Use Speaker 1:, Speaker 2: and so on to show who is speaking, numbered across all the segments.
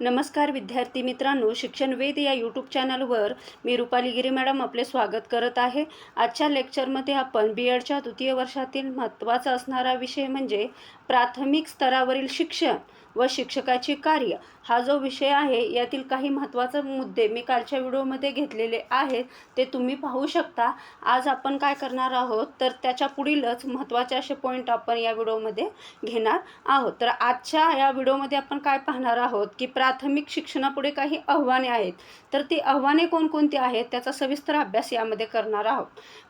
Speaker 1: नमस्कार विद्यार्थी मित्रांनो शिक्षण वेद या यूट्यूब चॅनलवर मी रुपाली गिरी मॅडम आपले स्वागत करत आहे. आजच्या लेक्चरमध्ये आपण बी एडच्या द्वितीय वर्षातील महत्त्वाचा असणारा विषय म्हणजे प्राथमिक स्तरावरील शिक्षण. व शिक्षकाचे कार्य. हा जो विषय आहे यातील काही महत्त्वाचे मुद्दे मी कालच्या व्हिडिओमध्ये घेतलेले आहेत ते तुम्ही पाहू शकता. आज आपण काय करणार आहोत तर त्याच्या पुढीलच महत्त्वाचे असे पॉईंट आपण या व्हिडिओमध्ये घेणार आहोत. तर आजच्या या व्हिडिओमध्ये आपण काय पाहणार आहोत की प्राथमिक शिक्षणापुढे काही आव्हाने आहेत. तर ती आव्हाने कोणकोणती आहेत त्याचा सविस्तर अभ्यास यामध्ये करणार आहोत.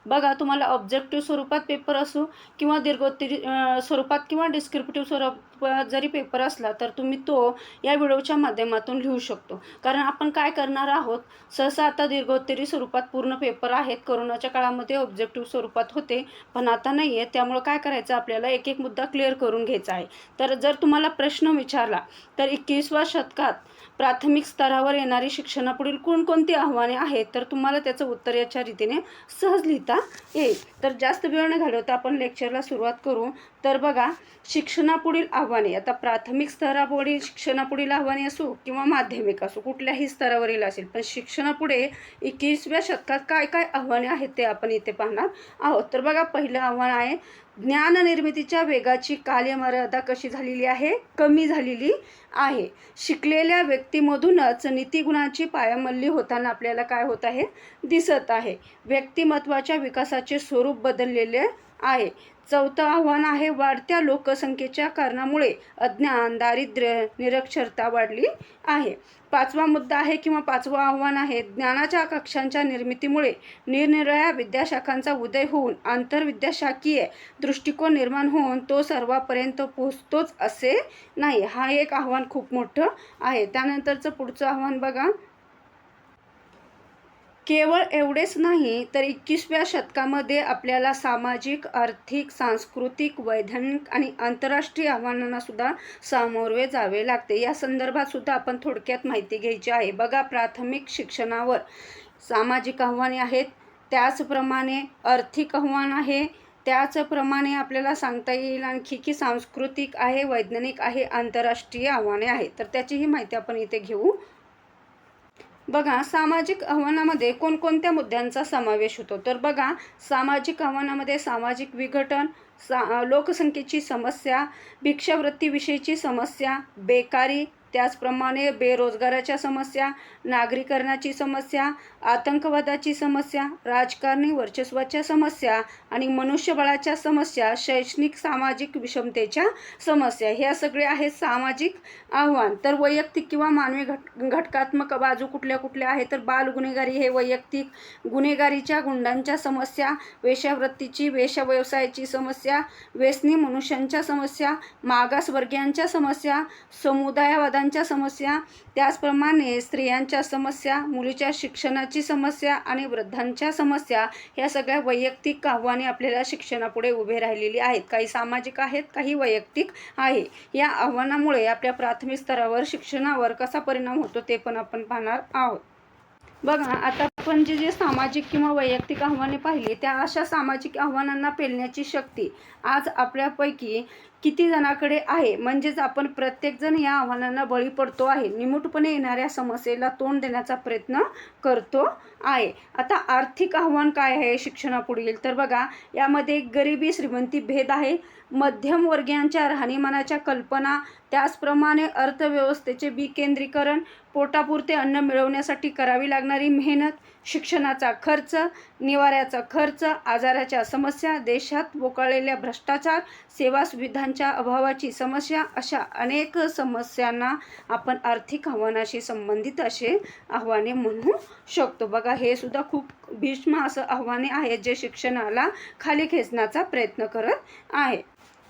Speaker 1: बघा तुम्हाला ऑब्जेक्टिव्ह स्वरूपात पेपर असो किंवा दीर्घोत्तरी स्वरूपात किंवा डिस्क्रिप्टिव्ह स्वरूपात जरी पेपर असला तर तुम्ही तो या व्हिडिओच्या माध्यमातून लिहू शकतो. कारण आपण काय करणार आहोत? सहसा आता दीर्घोत्तरी स्वरूपात पूर्ण पेपर आहेत. कोरोनाच्या काळामध्ये ऑब्जेक्टिव्ह स्वरूपात होते पण आता नाही आहे त्यामुळं काय करायचं? आपल्याला एक एक मुद्दा क्लिअर करून घ्यायचा आहे. तर जर तुम्हाला प्रश्न विचारला तर एकवीसव्या शतकात प्राथमिक स्तरावर येणारी शिक्षणापुढील कोणकोणती आव्हाने आहेत? तर तुम्हाला त्याचं उत्तर याच्या रीतीने सहज लिहिता येईल. तर जास्त वेळ न घालवता आपण लेक्चरला सुरुवात करू. तर बघा शिक्षणापुढील आव्हाने आता प्राथमिक स्तरापुढील शिक्षणापुढील आव्हाने असो किंवा माध्यमिक असो कुठल्याही स्तरावरील असेल पण शिक्षणापुढे एकवीसव्या शतकात काय काय आव्हाने आहेत ते आपण इथे पाहणार आहोत. तर बघा पहिलं आव्हान आहे ज्ञान निर्मितीच्या वेगाची कालमर्यादा कशी झालेली आहे? कमी झालेली आहे. शिकलेल्या व्यक्तीमधूनच नीतिगुणाची पायामल्ली होताना आपल्याला काय होत आहे? दिसत आहे. व्यक्तिमत्वाच्या विकासाचे स्वरूप बदललेले आहे. चौथं आव्हान आहे वाढत्या लोकसंख्येच्या कारणामुळे अज्ञान दारिद्र्य निरक्षरता वाढली आहे. पाचवा मुद्दा आहे किंवा पाचवं आव्हान आहे ज्ञानाच्या कक्षांच्या निर्मितीमुळे निरनिराळ्या विद्याशाखांचा उदय होऊन आंतरविद्याशाखीय दृष्टिकोन निर्माण होऊन तो सर्वापर्यंत पोहोचतोच असे नाही. हा एक आव्हान खूप मोठं आहे. त्यानंतरचं पुढचं आव्हान बघा. केवळ एवढेच नाही तर एकवीसव्या शतकामध्ये आपल्याला सामाजिक आर्थिक सांस्कृतिक वैधानिक आणि आंतरराष्ट्रीय आव्हानांना सुद्धा सामोरे जावे लागते. या संदर्भात सुद्धा आपण थोडक्यात माहिती घ्यायची आहे. बघा प्राथमिक शिक्षणावर सामाजिक आव्हाने आहेत. त्याचप्रमाणे आर्थिक आव्हान आहे. त्याचप्रमाणे आपल्याला सांगता येईल आणखी की सांस्कृतिक आहे वैज्ञानिक आहे आंतरराष्ट्रीय आव्हाने आहेत तर त्याचीही माहिती आपण इथे घेऊ. बघा सामाजिक आव्हानामध्ये कोणकोणत्या मुद्द्यांचा समावेश होतो? तर बघा सामाजिक आव्हानामध्ये सामाजिक विघटन सा लोकसंख्येची समस्या भिक्षावृत्तीविषयीची समस्या बेकारी त्याचप्रमाणे बेरोजगाराच्या समस्या नागरीकरणाची समस्या आतंकवादाची समस्या राजकारणी वर्चस्वाच्या समस्या आणि मनुष्यबळाच्या समस्या शैक्षणिक सामाजिक विषमतेच्या समस्या ह्या सगळे आहेत सामाजिक आव्हान. तर वैयक्तिक किंवा मानवी घट घटकात्मक बाजू कुठल्या कुठल्या आहेत? तर बाल गुन्हेगारी हे वैयक्तिक गुन्हेगारीच्या गुंडांच्या समस्या वेश्यावृत्तीची वेशव्यवसायाची समस्या व्यसनी मनुष्यांच्या समस्या मागासवर्गीयांच्या समस्या दादांच्या समस्या त्याचप्रमाणे स्त्रियांच्या समस्या मुलीच्या शिक्षणाची समस्या आणि वृद्धांच्या समस्या ह्या सगळ्या वैयक्तिक आव्हाने आपल्याला शिक्षणापुढे उभे राहिलेली आहेत. काही सामाजिक आहेत काही वैयक्तिक आहे. या आव्हानामुळे आपल्या प्राथमिक स्तरावर शिक्षणावर कसा परिणाम होतो ते पण आपण पाहणार आहोत. बघा आता आपण जे जे सामाजिक किंवा वैयक्तिक आव्हाने पाहिली त्या अशा सामाजिक आव्हानांना पेलण्याची शक्ती आज आपल्यापैकी किती जणाकडे आहे? म्हणजेच आपण प्रत्येकजण या आव्हानांना बळी पडतो आहे. निमूटपणे येणाऱ्या समस्येला तोंड देण्याचा प्रयत्न करतो आहे. आता आर्थिक आव्हान काय आहे शिक्षणापुढील? तर बघा यामध्ये गरिबी श्रीमंती भेद आहे. मध्यमवर्गीयांच्या राहणीमानाच्या कल्पना त्याचप्रमाणे अर्थव्यवस्थेचे विकेंद्रीकरण पोटापुरते अन्न मिळवण्यासाठी करावी लागणारी मेहनत शिक्षणाचा खर्च निवाऱ्याचा खर्च आजाराच्या समस्या देशात बोकाळलेल्या भ्रष्टाचार सेवा सुविधांच्या अभावाची समस्या अशा अनेक समस्यांना आपण आर्थिक आव्हानाशी संबंधित असे आव्हाने म्हणू शकतो. बघा हे सुद्धा खूप भीष्म असं आव्हाने आहेत जे शिक्षणाला खाली खेचण्याचा प्रयत्न करत आहे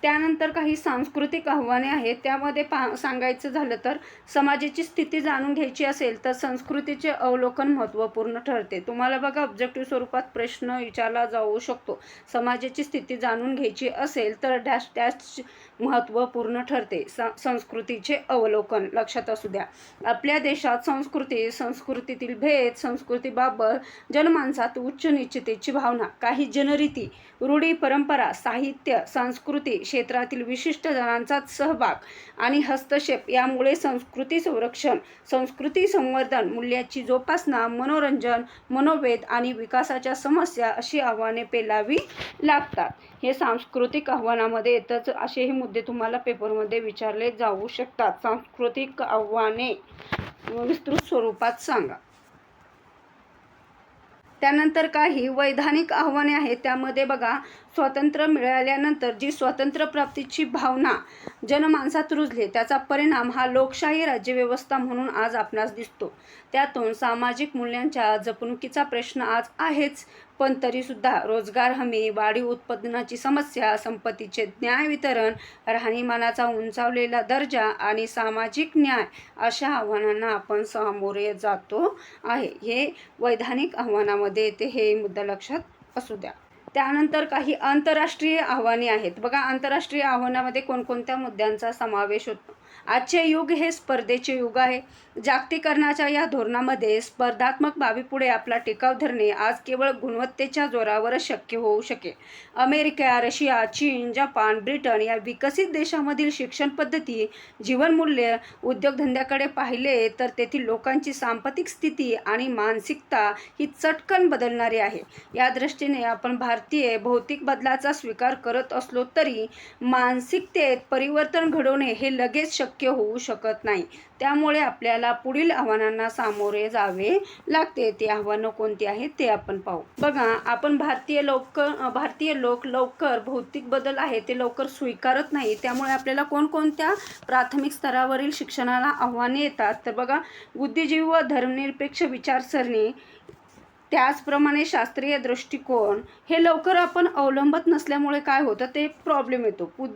Speaker 1: त्यानंतर काही सांस्कृतिक आव्हाने आहेत त्यामध्ये पा सांगायचं झालं तर समाजाची स्थिती जाणून घ्यायची असेल तर संस्कृतीचे अवलोकन महत्त्वपूर्ण ठरते. तुम्हाला बघा ऑब्जेक्टिव्ह स्वरूपात प्रश्न विचारला जाऊ शकतो. समाजाची स्थिती जाणून घ्यायची असेल तर डॅश डॅश महत्त्वपूर्ण ठरते. स संस्कृतीचे अवलोकन लक्षात असू द्या. आपल्या देशात संस्कृती संस्कृतीतील भेद संस्कृतीबाबत जनमानसात उच्च निश्चितेची भावना काही जनरीती रूढी परंपरा साहित्य संस्कृती क्षेत्रातील विशिष्ट जणांचा सहभाग आणि हस्तक्षेप यामुळे संस्कृती संरक्षण संस्कृती संवर्धन मूल्याची जोपासना मनोरंजन मनोवेद आणि विकासाच्या समस्या अशी आव्हाने पेलावी लागतात. हे सांस्कृतिक आव्हानामध्ये येतच असे हे मुद्दे तुम्हाला पेपरमध्ये विचारले जाऊ शकतात. सांस्कृतिक आव्हाने विस्तृत स्वरूपात सांगा. त्यानंतर काही वैधानिक आव्हाने आहेत. त्यामध्ये बघा स्वातंत्र्य मिळाल्यानंतर जी स्वातंत्र्य प्राप्तीची भावना जनमानसात रुजली त्याचा परिणाम हा लोकशाही राज्यव्यवस्था म्हणून आज आपणास दिसतो. त्यातून सामाजिक मूल्यांच्या जपणुकीचा प्रश्न आज आहेच. पण तरीसुद्धा रोजगार हमी वाढीव उत्पादनाची समस्या संपत्तीचे न्याय वितरण राहणीमानाचा उंचावलेला दर्जा आणि सामाजिक न्याय अशा आव्हानांना आपण सामोरे जातो आहे. हे वैधानिक आव्हानामध्ये येते हे मुद्दा लक्षात असू द्या. त्यानंतर काही आंतरराष्ट्रीय आव्हाने आहेत. बघा आंतरराष्ट्रीय आव्हानामध्ये कोणकोणत्या मुद्द्यांचा समावेश होतो? आजचे युग हे स्पर्धेचे युग आहे. जागतिकरणाच्या या धोरणामध्ये स्पर्धात्मक बाबीपुढे आपला टिकाव धरणे आज केवळ गुणवत्तेच्या जोरावरच शक्य होऊ शकेल. अमेरिका रशिया चीन जपान ब्रिटन या विकसित देशामधील शिक्षण पद्धती जीवनमूल्य उद्योगधंद्याकडे पाहिले तर तेथील लोकांची सांपत्तिक स्थिती आणि मानसिकता ही चटकन बदलणारी आहे. या दृष्टीने आपण भारतीय भौतिक बदलाचा स्वीकार करत असलो तरी मानसिकतेत परिवर्तन घडवणे हे लगेच शक्य शक्य होऊ शकत नाही. त्यामुळे आपल्याला पुढील आव्हानांना सामोरे जावे लागते. ते आव्हानं कोणती आहेत ते आपण पाहू. बघा आपण भारतीय लोक भारतीय लोक लवकर भौतिक बदल आहे ते लवकर स्वीकारत नाही. त्यामुळे आपल्याला कोणकोणत्या प्राथमिक स्तरावरील शिक्षणाला आव्हाने येतात? तर बघा बुद्धिजीवी व धर्मनिरपेक्ष विचारसरणी त्याचप्रमाणे शास्त्रीय दृष्टिकोन हे लवकर आपण अवलंबत नसल्यामुळे काय होतं? ते प्रॉब्लेम येतो. उद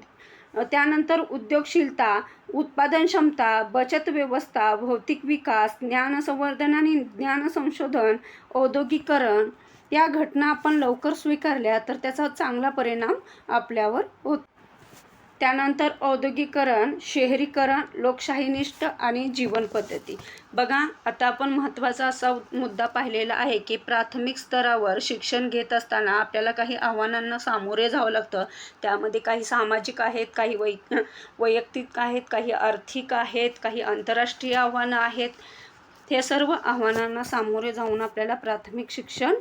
Speaker 1: त्यानंतर उद्योगशीलता उत्पादन क्षमता बचत व्यवस्था भौतिक विकास ज्ञान संवर्धन आणि ज्ञान संशोधन औद्योगिकरण या घटना आपण लवकर स्वीकारल्या तर त्याचा चांगला परिणाम आपल्यावर होत. त्यानंतर औद्योगिकरण शहरीकरण लोकशाहीनिष्ठ आणि जीवनपद्धती बघा आता आपण महत्त्वाचा असा मुद्दा पाहिलेला आहे की प्राथमिक स्तरावर शिक्षण घेत असताना आपल्याला काही आव्हानांना सामोरे जावं लागतं. त्यामध्ये काही सामाजिक आहेत काही वै वैयक्तिक आहेत काही आर्थिक आहेत काही आंतरराष्ट्रीय आव्हानं आहेत. हे सर्व आव्हानांना सामोरे जाऊन आपल्याला प्राथमिक शिक्षण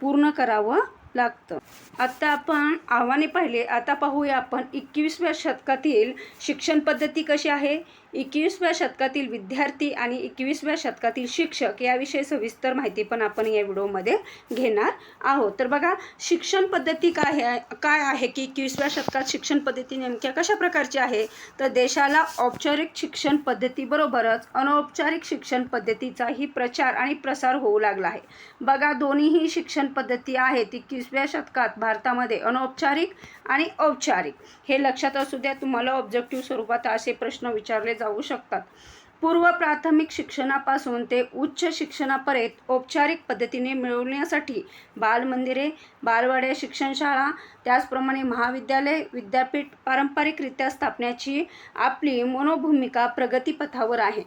Speaker 1: पूर्ण करावं लागतं. आता आपण आव्हाने पाहिले. आता पाहूया आपण एकवीसव्या शतकातील शिक्षण पद्धती कशी आहे? एकवीसव्या शतकातील विद्यार्थी आणि एकवीसव्या शतकातील शिक्षक याविषयी सविस्तर माहिती पण आपण या व्हिडिओमध्ये घेणार आहोत. तर बघा शिक्षण पद्धती काय आहे? काय आहे की एकवीसव्या शतकात शिक्षण पद्धती नेमक्या कशा प्रकारची आहे? तर देशाला औपचारिक शिक्षण पद्धतीबरोबरच अनौपचारिक शिक्षण पद्धतीचाही प्रचार आणि प्रसार होऊ लागला आहे. बघा दोन्हीही शिक्षण पद्धती आहेत. वीसव्या शतकात भारतामध्ये अनौपचारिक आणि औपचारिक. हे लक्षात असू द्या तुम्हाला ऑब्जेक्टिव्ह स्वरूपात असे प्रश्न विचारले जाऊ शकतात. पूर्व प्राथमिक शिक्षणापासून ते उच्च शिक्षणापर्यंत औपचारिक पद्धतीने मिळवण्यासाठी बालमंदिरे बालवाड्या शिक्षणशाळा त्याचप्रमाणे महाविद्यालय विद्यापीठ पारंपरिकरित्या स्थापण्याची आपली मनोभूमिका प्रगतीपथावर आहे.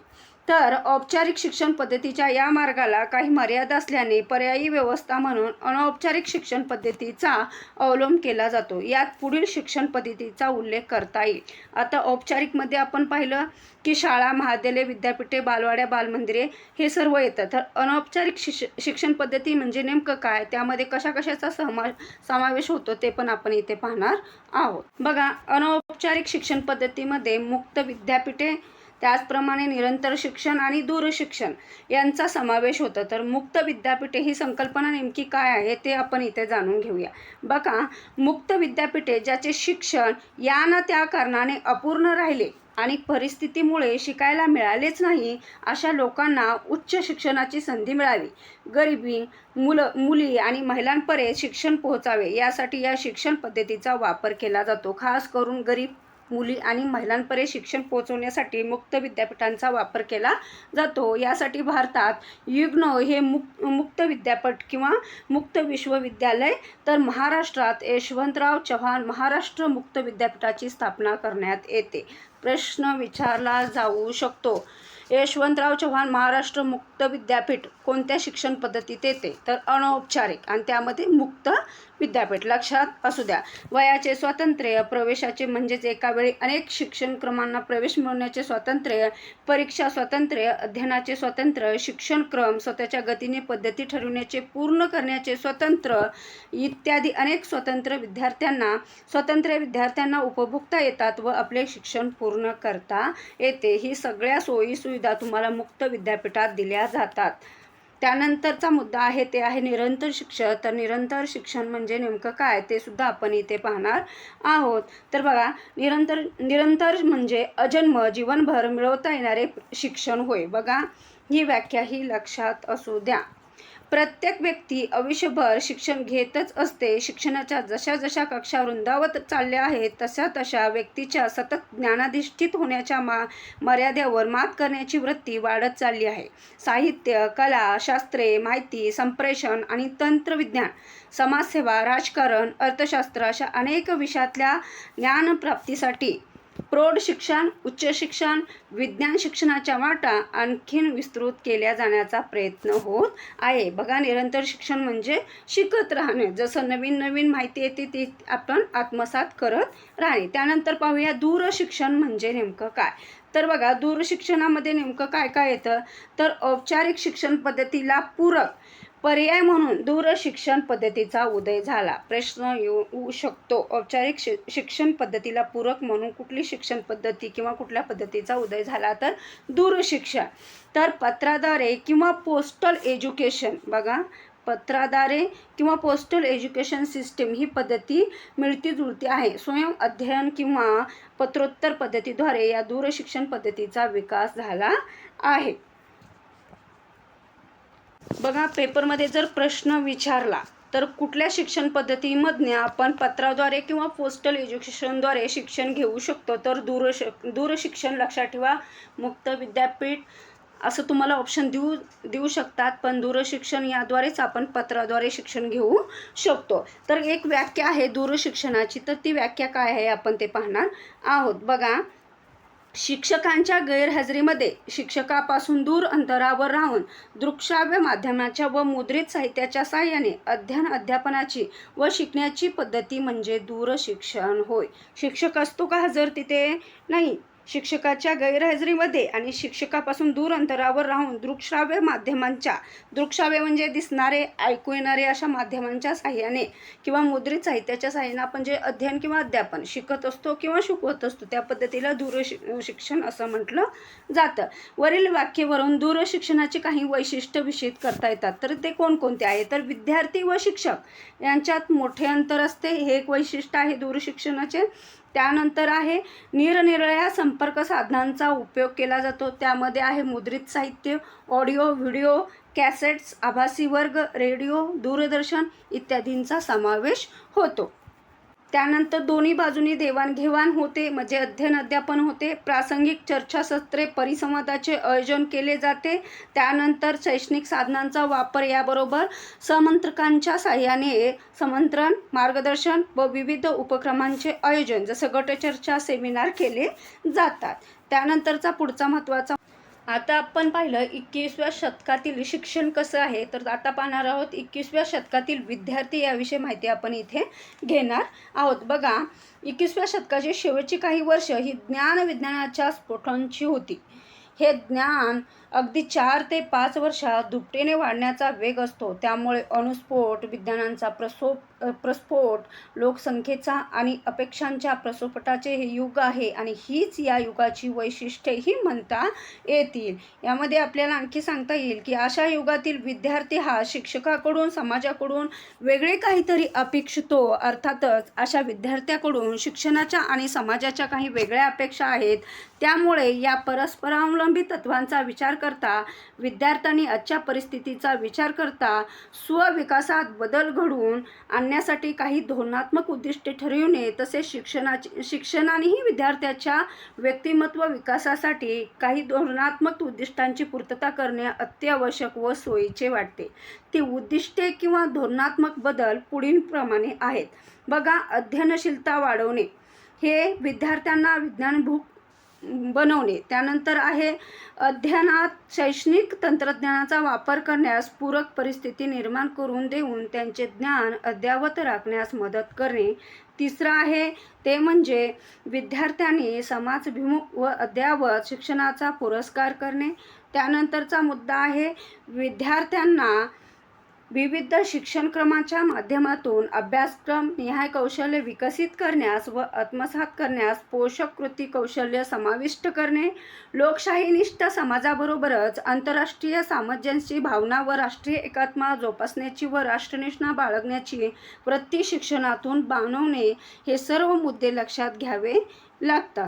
Speaker 1: तर औपचारिक शिक्षण पद्धतीच्या या मार्गाला काही मर्यादा असल्याने पर्यायी व्यवस्था म्हणून अनौपचारिक शिक्षण पद्धतीचा अवलंब केला जातो. यात पुढील शिक्षण पद्धतीचा उल्लेख करता येईल. आता औपचारिकमध्ये आपण पाहिलं की शाळा महाविद्यालय विद्यापीठे बालवाड्या बालमंदिरे हे सर्व येतं तर अनौपचारिक शिक्ष शिक्षण पद्धती म्हणजे नेमकं काय? त्यामध्ये कशा कशाचा समा समावेश होतो ते पण आपण इथे पाहणार आहोत. बघा अनौपचारिक शिक्षण पद्धतीमध्ये मुक्त विद्यापीठे त्याचप्रमाणे निरंतर शिक्षण आणि दूरशिक्षण यांचा समावेश होतो. तर मुक्त विद्यापीठे ही संकल्पना नेमकी काय आहे ते आपण इथे जाणून घेऊया. बघा मुक्त विद्यापीठे ज्याचे शिक्षण या ना त्या कारणाने अपूर्ण राहिले आणि परिस्थितीमुळे शिकायला मिळालेच नाही अशा लोकांना उच्च शिक्षणाची संधी मिळावी. गरिबी मुलं मुली आणि महिलांपर्यंत शिक्षण पोहोचावे यासाठी या शिक्षण पद्धतीचा वापर केला जातो. खास करून गरीब मुली आणि महिलांपर्यंत शिक्षण पोहोचवण्यासाठी मुक्त विद्यापीठांचा वापर केला जातो. यासाठी भारतात युग्नो हे मुक मुक्त विद्यापीठ किंवा मुक्त विश्वविद्यालय तर महाराष्ट्रात यशवंतराव चव्हाण महाराष्ट्र मुक्त विद्यापीठाची स्थापना करण्यात येते. प्रश्न विचारला जाऊ शकतो. यशवंतराव चव्हाण महाराष्ट्र मुक्त विद्यापीठ कोणत्या शिक्षण पद्धतीत येते? तर अनौपचारिक आणि त्यामध्ये मुक्त विद्यापीठ. लक्षात असू द्या. वयाचे स्वातंत्र्य प्रवेशाचे म्हणजेच एकावेळी अनेक शिक्षण क्रमांना प्रवेश मिळवण्याचे स्वातंत्र्य परीक्षा स्वातंत्र्य अध्ययनाचे स्वातंत्र्य शिक्षण क्रम स्वतःच्या गतीने पद्धती ठरविण्याचे पूर्ण करण्याचे स्वतंत्र इत्यादी अनेक स्वतंत्र विद्यार्थ्यांना स्वतंत्र विद्यार्थ्यांना उपभोगता येतात व आपले शिक्षण पूर्ण करता येते. ही सगळ्या सोयी सुविधा तुम्हाला मुक्त विद्यापीठात दिल्या जातात. त्यानंतरचा मुद्दा आहे ते आहे निरंतर शिक्षण. तर निरंतर शिक्षण म्हणजे नेमकं काय? ते सुद्धा आपण इथे पाहणार आहोत. तर बघा निरंतर निरंतर म्हणजे अजन्म जीवनभर मिळवता येणारे शिक्षण होय. बघा ही व्याख्या ही लक्षात असू द्या. प्रत्येक व्यक्ती आयुष्यभर शिक्षण घेतच असते. शिक्षणाच्या जशा जशा कक्षा रुंदावत चालल्या आहेत तशा तशा व्यक्तीच्या सतत ज्ञानाधिष्ठित होण्याच्या मा मर्यादेवर मात करण्याची वृत्ती वाढत चालली आहे. साहित्य कला शास्त्रे माहिती संप्रेषण आणि तंत्रविज्ञान समाजसेवा राजकारण अर्थशास्त्र अशा अनेक विषयातल्या ज्ञानप्राप्तीसाठी प्रौढ शिक्षण उच्च शिक्षण विज्ञान शिक्षणाच्या वाटा आणखीन विस्तृत केल्या जाण्याचा प्रयत्न होत आहे. बघा निरंतर शिक्षण म्हणजे शिकत राहणे. जसं नवीन नवीन माहिती येते ती आपण आत्मसात करत राहणे. त्यानंतर पाहूया दूरशिक्षण म्हणजे नेमकं काय? तर बघा दूरशिक्षणामध्ये नेमकं काय काय येतं? तर औपचारिक शिक्षण पद्धतीला पूरक पर्याय म्हणून दूरशिक्षण पद्धतीचा उदय झाला. प्रश्न येऊ शकतो. औपचारिक शि शिक्षण पद्धतीला पूरक म्हणून कुठली शिक्षण पद्धती किंवा कुठल्या पद्धतीचा उदय झाला तर दूरशिक्षण तर पत्राद्वारे किंवा पोस्टल एज्युकेशन बघा. पत्राद्वारे किंवा पोस्टल एज्युकेशन सिस्टीम ही पद्धती मिळती जुळती आहे. स्वयं अध्ययन किंवा पत्रोत्तर पद्धतीद्वारे या दूरशिक्षण पद्धतीचा विकास झाला आहे. बघा पेपरमध्ये जर प्रश्न विचारला तर कुठल्या शिक्षण पद्धतीमधनं आपण पत्राद्वारे किंवा पोस्टल एज्युकेशनद्वारे शिक्षण घेऊ शकतो? तर दूरश दूरशिक्षण लक्षात ठेवा. मुक्त विद्यापीठ असं तुम्हाला ऑप्शन देऊ देऊ शकतात पण दूरशिक्षण याद्वारेच आपण पत्राद्वारे शिक्षण घेऊ शकतो. तर एक व्याख्या आहे दूरशिक्षणाची तर ती व्याख्या काय आहे? आपण ते पाहणार आहोत. बघा शिक्षकांच्या गैरहजेरीमध्ये शिक्षकापासून दूर अंतरावर राहून दृकश्राव्य माध्यमाच्या व मुद्रित साहित्याच्या साहाय्याने अध्ययन अध्यापनाची व शिकण्याची पद्धती म्हणजे दूरशिक्षण. होय. शिक्षक असतो का हजर तिथे? नाही. शिक्षकाच्या गैरहजेरीमध्ये आणि शिक्षकापासून दूर अंतरावर राहून दृकश्राव्य माध्यमांच्या दृकश्राव्य म्हणजे दिसणारे ऐकू येणारे अशा माध्यमांच्या साह्याने किंवा मुद्रित साहित्याच्या साह्याने आपण जे अध्ययन किंवा अध्यापन शिकत असतो किंवा शिकवत असतो त्या पद्धतीला दूरशिक्षण असं म्हटलं जातं. वरील वाक्यवरून दूरशिक्षणाची काही वैशिष्ट्य विषित करता येतात. तर ते कोणकोणते आहे? तर विद्यार्थी व शिक्षक यांच्यात मोठे अंतर असते. हे एक वैशिष्ट्य आहे दूरशिक्षणाचे त्यानंतर आहे निरनिराळ्या संपर्क साधनांचा उपयोग केला जातो. त्यामध्ये आहे मुद्रित साहित्य ऑडिओ व्हिडिओ कॅसेट्स आभासी वर्ग रेडिओ दूरदर्शन इत्यादींचा समावेश होतो. त्यानंतर दोन्ही बाजूनी देवाणघेवाण होते म्हणजे अध्ययन अध्यापन होते. प्रासंगिक चर्चासत्रे परिसंवादाचे आयोजन केले जाते. त्यानंतर शैक्षणिक साधनांचा वापर याबरोबर समंत्रकांच्या साह्याने समंत्रण मार्गदर्शन व विविध उपक्रमांचे आयोजन जसं गटचर्चा सेमिनार केले जातात. त्यानंतरचा पुढचा महत्त्वाचा आता आपण पाहिलं एकवीसव्या शतकातील शिक्षण कसं आहे? तर आता पाहणार आहोत एकवीसव्या शतकातील विद्यार्थी याविषयी माहिती आपण इथे घेणार आहोत. बघा एकवीसव्या शतकाची शेवटची काही वर्ष ही ज्ञान विज्ञानाच्या स्फोटांची होती. हे ज्ञान अगदी चार ते पाच वर्षात दुपटीने वाढण्याचा वेग असतो. त्यामुळे अणुस्फोट विज्ञानांचा प्रसोप प्रस्फोट लोकसंख्येचा आणि अपेक्षांच्या प्रसोपटाचे हे युग आहे आणि हीच या युगाची वैशिष्ट्येही म्हणता येतील. यामध्ये आपल्याला आणखी सांगता येईल की अशा युगातील विद्यार्थी हा शिक्षकाकडून समाजाकडून वेगळे काहीतरी अपेक्षितो. अर्थातच अशा विद्यार्थ्याकडून शिक्षणाच्या आणि समाजाच्या काही वेगळ्या अपेक्षा आहेत. त्यामुळे या परस्परावलंबी तत्वांचा विचार करता विद्यार्थ्यांनी आजच्या परिस्थितीचा विचार करता स्वविकासात बदल घडवून करण्यासाठी काही धोरणात्मक उद्दिष्टे ठरविणे तसेच शिक्षणाची शिक्षणानेही विद्यार्थ्याच्या व्यक्तिमत्व विकासासाठी काही धोरणात्मक उद्दिष्टांची पूर्तता करणे अत्यावश्यक व सोयीचे वाटते. ती उद्दिष्टे किंवा धोरणात्मक बदल पुढीलप्रमाणे आहेत. बघा अध्ययनशीलता वाढवणे. हे विद्यार्थ्यांना विज्ञानभूक बनवणे. त्यानंतर आहे अध्ययनात शैक्षणिक तंत्रज्ञानाचा वापर करण्यास पूरक परिस्थिती निर्माण करून देऊन त्यांचे ज्ञान अद्ययावत राखण्यास मदत करणे. तिसरं आहे ते म्हणजे विद्यार्थ्यांनी समाजभिमुख व अद्ययावत शिक्षणाचा पुरस्कार करणे. त्यानंतरचा मुद्दा आहे विद्यार्थ्यांना विविध शिक्षणक्रमाच्या माध्यमातून अभ्यासक्रम निहाय कौशल्य विकसित करण्यास व आत्मसात करण्यास पोषक कृती कौशल्य समाविष्ट करणे लोकशाहीनिष्ठ समाजाबरोबरच आंतरराष्ट्रीय सामंजस्यची भावना व राष्ट्रीय एकात्मा जोपासण्याची व राष्ट्रनिष्ठा बाळगण्याची वृत्ती शिक्षणातून बांधवणे हे सर्व मुद्दे लक्षात घ्यावे लागतात.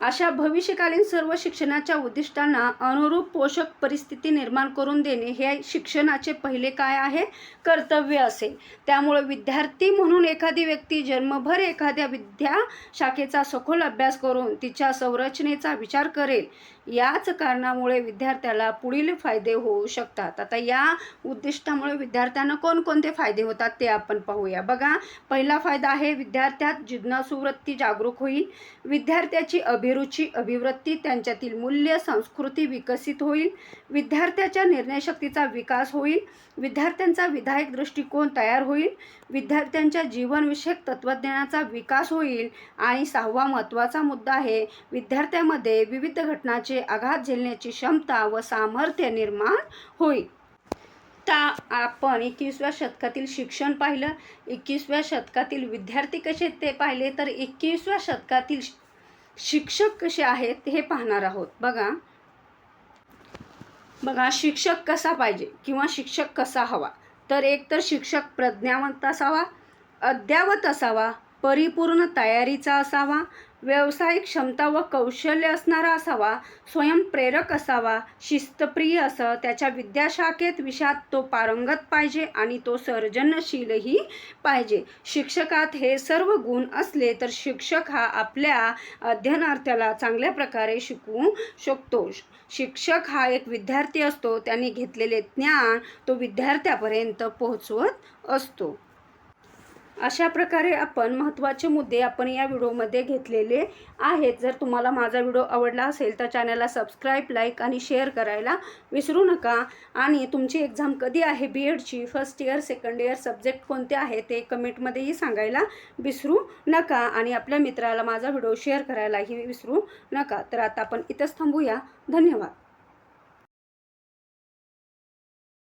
Speaker 1: अशा भविष्यकालीन सर्व शिक्षणाच्या उद्दिष्टांना अनुरूप पोषक परिस्थिती निर्माण करून देणे हे शिक्षणाचे पहिले काय आहे? कर्तव्य असेल त्यामुळे विद्यार्थी म्हणून एखादी व्यक्ती जन्मभर एखाद्या विद्या शाखेचा सखोल अभ्यास करून तिच्या संरचनेचा विचार करेल. याच कारणामुळे विद्यार्थ्याला पुढील फायदे होऊ शकतात. आता या उद्दिष्टामुळे विद्यार्थ्यांना कोणकोणते फायदे होतात ते आपण पाहूया. बघा पहिला फायदा आहे विद्यार्थ्यात जिज्ञासुवृत्ती जागरूक होईल. विद्यार्थ्याची अभिरुची अभिवृत्ती त्यांच्यातील मूल्य संस्कृती विकसित होईल. विद्यार्थ्याच्या निर्णयशक्तीचा विकास होईल. विद्यार्थ्यांचा विधायक दृष्टिकोन तयार होईल. विद्यार्थ्यांच्या जीवनविषयक तत्त्वज्ञानाचा विकास होईल. आणि सहावा महत्त्वाचा मुद्दा आहे विद्यार्थ्यामध्ये विविध घटनाचे आघात झेलण्याची क्षमता व सामर्थ्य निर्माण होईल. आता आपण एकवीसव्या शतकातील शिक्षण पाहिलं. एकवीसव्या शतकातील विद्यार्थी कसे ते पाहिले? तर एकवीसव्या शतकातील शिक्षक कसे आहेत हे पाहणार आहोत. बघा. बघा शिक्षक कसा पाहिजे किंवा शिक्षक कसा हवा? तर एक तर शिक्षक प्रज्ञावंत असावा अद्यावत असावा परिपूर्ण तयारीचा असावा व्यावसायिक क्षमता व कौशल्य असणारा असावा स्वयंप्रेरक असावा शिस्तप्रिय असं त्याच्या विद्याशाखेत विषयात तो पारंगत पाहिजे आणि तो सर्जनशीलही पाहिजे. शिक्षकात हे सर्व गुण असले तर शिक्षक हा आपल्या अध्ययनार्थ्याला चांगल्या प्रकारे शिकवू शकतो. शिक्षक हा एक विद्यार्थी असतो त्याने घेतलेले ज्ञान तो विद्यार्थ्यापर्यंत पोहोचवत असतो. अशा प्रकारे आपण महत्त्वाचे मुद्दे आपण या व्हिडिओमध्ये घेतलेले आहेत. जर तुम्हाला माझा व्हिडिओ आवडला असेल तर चॅनलला सबस्क्राईब लाईक आणि शेअर करायला विसरू नका. आणि तुमची एक्झाम कधी आहे? B एडची first year second year subject कोणते आहे? ते कमेंटमध्येही सांगायला विसरू नका. आणि आपल्या मित्राला माझा व्हिडिओ शेअर करायलाही विसरू नका. तर आता आपण इथंच थांबूया. धन्यवाद.